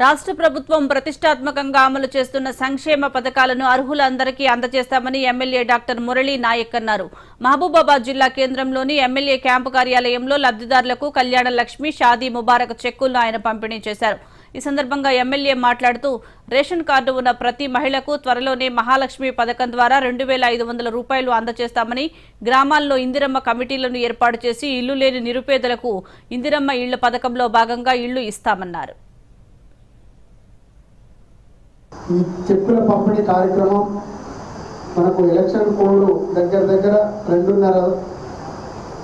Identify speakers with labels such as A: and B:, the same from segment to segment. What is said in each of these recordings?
A: రాష్ట్ర ప్రభుత్వం ప్రతిష్టాత్మకంగా అమలు చేస్తున్న సంక్షేమ పథకాలను అర్హులందరికీ అందజేస్తామని ఎమ్మెల్యే డాక్టర్ మురళీ నాయక్ అన్నారు. మహబూబాబాద్ జిల్లా కేంద్రంలోని ఎమ్మెల్యే క్యాంపు కార్యాలయంలో లబ్ధిదారులకు కళ్యాణ లక్ష్మి షాదీ ముబారక్ చెక్కులను ఆయన పంపిణీ చేశారు. ఈ సందర్భంగా ఎమ్మెల్యే మాట్లాడుతూ రేషన్ కార్డు ఉన్న ప్రతి మహిళకు త్వరలోనే మహాలక్ష్మి పథకం ద్వారా రెండు వేల ఐదు వందల రూపాయలు అందజేస్తామని గ్రామాల్లో ఇందిరమ్మ కమిటీలను ఏర్పాటు చేసి ఇల్లు లేని నిరుపేదలకు ఇందిరమ్మ ఇళ్ళ పథకంలో భాగంగా ఇళ్ళు ఇస్తామన్నారు.
B: ఈ చెక్కుల పంపిణీ కార్యక్రమం మనకు ఎలక్షన్ కోడ్ దగ్గర దగ్గర రెండున్నర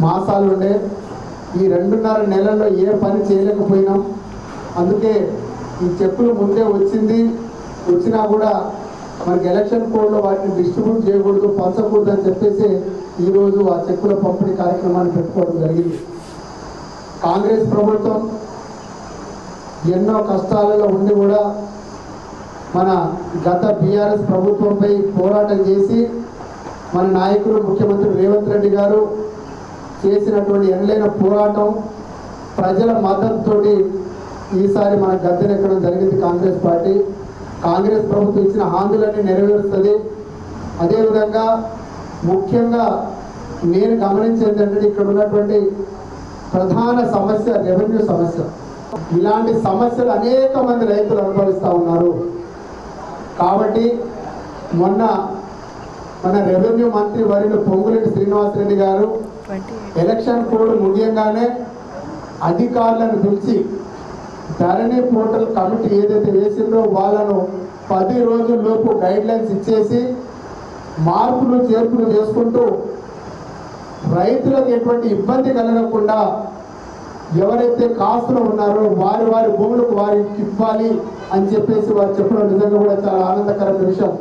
B: మాసాలు ఉండే. ఈ రెండున్నర నెలల్లో ఏ పని చేయలేకపోయినాం. అందుకే ఈ చెప్పులు ముందే వచ్చింది. వచ్చినా కూడా మనకి ఎలక్షన్ కోడ్లో వాటిని డిస్ట్రిబ్యూట్ చేయకూడదు పంచకూడదు అని చెప్పేసి ఈరోజు ఆ చెక్కుల పంపిణీ కార్యక్రమాన్ని పెట్టుకోవడం జరిగింది. కాంగ్రెస్ ప్రభుత్వం ఎన్నో కష్టాలలో ఉండి కూడా మన గత బీఆర్ఎస్ ప్రభుత్వంపై పోరాటం చేసి మన నాయకులు ముఖ్యమంత్రి రేవంత్ రెడ్డి గారు చేసినటువంటి ఎనలేని పోరాటం ప్రజల మద్దతుతోటి ఈసారి మన గద్దెనెక్కడం జరిగింది కాంగ్రెస్ పార్టీ. కాంగ్రెస్ ప్రభుత్వం ఇచ్చిన హామీలన్నీ నెరవేరుస్తుంది. అదేవిధంగా ముఖ్యంగా నేను గమనించేది ఏంటంటే ఇక్కడ ఉన్నటువంటి ప్రధాన సమస్య రెవెన్యూ సమస్య. ఇలాంటి సమస్యలు అనేక మంది రైతులు అనుభవిస్తూ ఉన్నారు. కాబట్టి మొన్న మన రెవెన్యూ మంత్రి వర్యులు పొంగులేటి శ్రీనివాసరెడ్డి గారు ఎలక్షన్ కోడ్ ముగియంగానే అధికారులను పిలిచి ధరణి పోర్టల్ కమిటీ ఏదైతే వేసిందో వాళ్ళను పది రోజుల్లోపు గైడ్ లైన్స్ ఇచ్చేసి మార్పులు చేర్పులు చేసుకుంటూ రైతులకు ఎటువంటి ఇబ్బంది కలగకుండా ఎవరైతే కాస్తులు ఉన్నారో వారి వారి భూములకు వారికి ఇవ్వాలి అని చెప్పేసి వారు చెప్పడం నిజంగా కూడా చాలా ఆనందకరమైన విషయం.